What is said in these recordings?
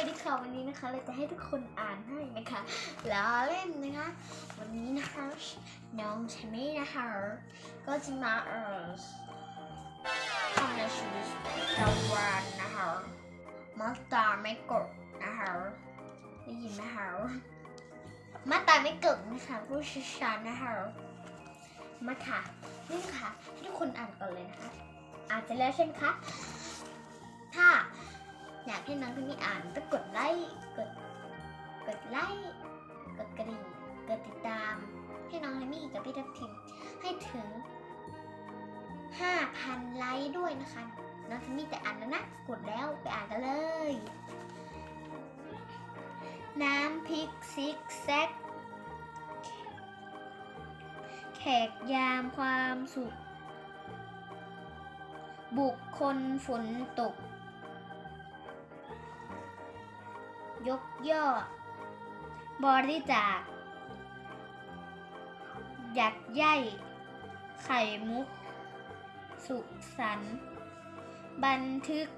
วัสดีค่ะวันนี้นะคะ เราจะให้ทุกคนอ่านให้นะคะล้อเล่นนะคะ วันนี้นะคะน้องชมี่นะคะ ก็จะมาเอ่อทำในชีวิตประจำวันนะคะมาตาไม่กดนะคะได้ยินไหมคะมาตาไม่กดนะคะผู้ชี่ชาญนะคะมาค่ะนี่ค่ะให้ทุกคนอ่านก่อนเลยนะคะอ่านเสร็จแล้วใช่ไหมคะ ให้น้องคนนี้อ่านก็กดไลค์กดกดไลค์กดกระดิ่งกดติดตาม ให้น้องแฮมมี่กับพี่ทัพทิมให้ถึง 5,000 ไลค์ด้วยนะคะ น้องแฮมมี่จะอ่านแล้วนะกดแล้วไปอ่านกันเลย น้ำพริกซิกแซกแขกยามความสุข บุคคลฝนตก ยกย่อบริจาคหยักใย่ไข่มุก สุขสันต์บันทึก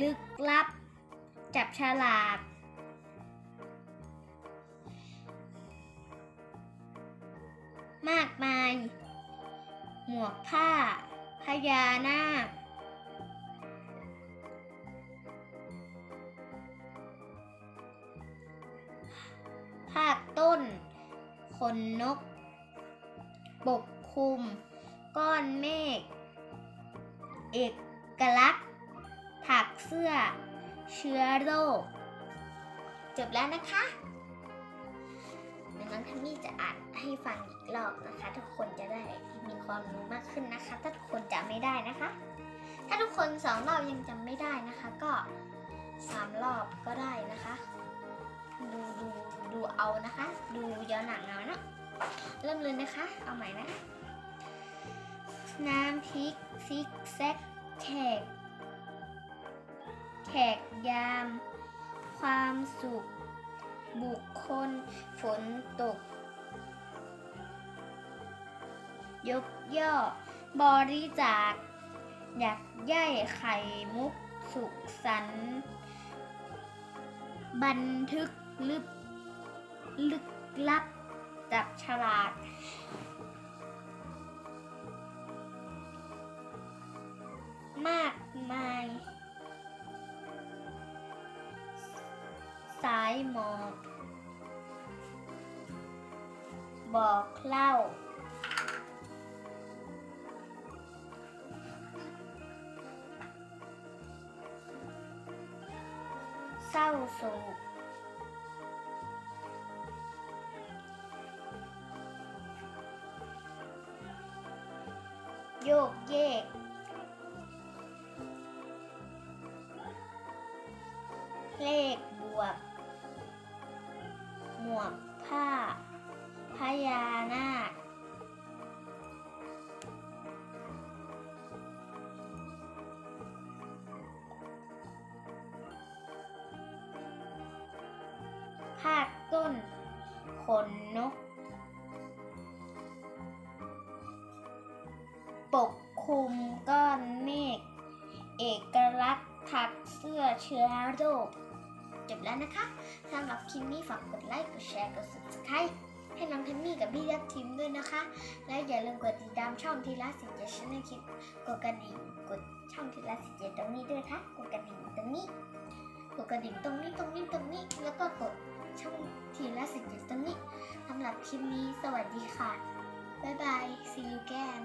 ลึกลับ จับฉลากมากมาย หมวกผ้าพญานาค ภาคต้นขนนก ปกคลุม ก้อนเมฆ เอกลักษณ์ ถักเสื้อ เชื้อโรค จบแล้วนะคะเดี๋ยวน้องทัมมี่จะอ่านให้ฟังอีกรอบนะคะ ทุกคนจะได้มีความรู้มากขึ้นนะคะ ถ้าทุกคนจำไม่ได้นะคะ ถ้าทุกคนสองรอบยังจำไม่ได้นะคะ ก็สามรอบก็ได้นะคะ ดูดูดูเอานะคะ ดูย้อนหลังเอานะเริ่มเลยนะคะ เอาใหม่นะ น้ำพริกซิกแซกแขกแขกยาม ความสุข บุคคล ฝนตก ยกย่อ บริจาคอยากใย่ไข่มุกสุขสันบันทึก ลึกลึกลับจับฉลากมากมาย สายหมอกบอกเล่า เศร้าโศก โยกเยก เลขบวก หมวกผ้า พญานาค ภาคต้น ขนนก ปกคลุมก้อนเมฆเอกลักษณ์ถักเสื้อเชื้อโรคจบแล้วนะคะสำหรับคลิปนี้ฝากกดไลค์กดแชร์กด subscribe ให้น้องเทมมี่กับพี่ยักษ์ทีมด้วยนะคะ และอย่าลืมกดติดตามช่องทีละสิเจชแนลคลิปกดกระดิ่งกดช่องทีละสิเจตรงนี้ด้วยนะคะกดกระดิ่งตรงนี้กดกระดิ่งตรงนี้ตรงนี้ตรงนี้ แล้วก็กดช่องทีละสิเจตรงนี้สำหรับคลิปนี้สวัสดีค่ะบ๊ายบาย see you again